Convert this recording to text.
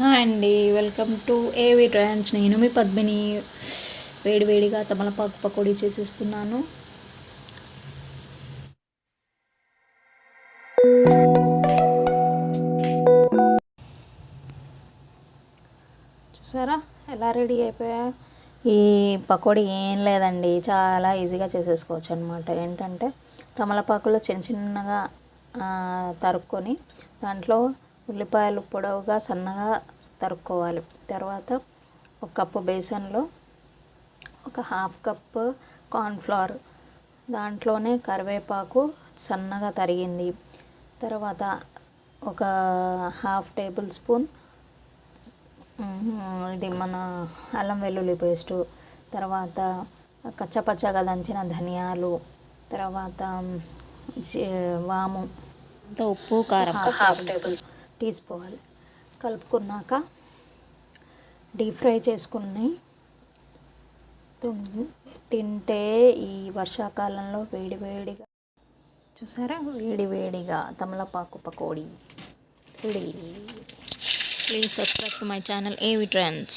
Hi అండి welcome to ఏవి ట్రాన్స్. నేను మీ పద్మిని. వేడివేడిగా తమలపాకు పకోడీ చేసేస్తున్నాను. చూసారా? ఎలా రెడీ అయిపోయా? ఈ పకోడీ ఏం లేదండి చాలా ఈజీగా చేసేసుకోవచ్చు అనమాట ఏంటంటే తమలపాకులో చిన్న చిన్నగా తరుక్కొని దాంట్లో ఉల్లిపాయలు పొడవుగా సన్నగా తరుక్కోవాలి. తర్వాత ఒక కప్పు బేసన్లో ఒక హాఫ్ కప్ కార్న్ఫ్లవర్ దాంట్లోనే కరివేపాకు సన్నగా తరిగింది. తర్వాత ఒక హాఫ్ టేబుల్ స్పూన్ ఇది మన అల్లం వెల్లుల్లి పేస్టు. తర్వాత కచ్చపచ్చగా దంచిన ధనియాలు. తర్వాత వాము. ఉప్పు కారం. హాఫ్ టేబుల్ తీసుకోవాలి కలుపుకున్నాక డీప్ ఫ్రై చేసుకుని తింటే ఈ వర్షాకాలంలో వేడి వేడిగా చూసారా? వేడి వేడిగా తమలపాకు pakodi ready. Please subscribe to my channel AV trends?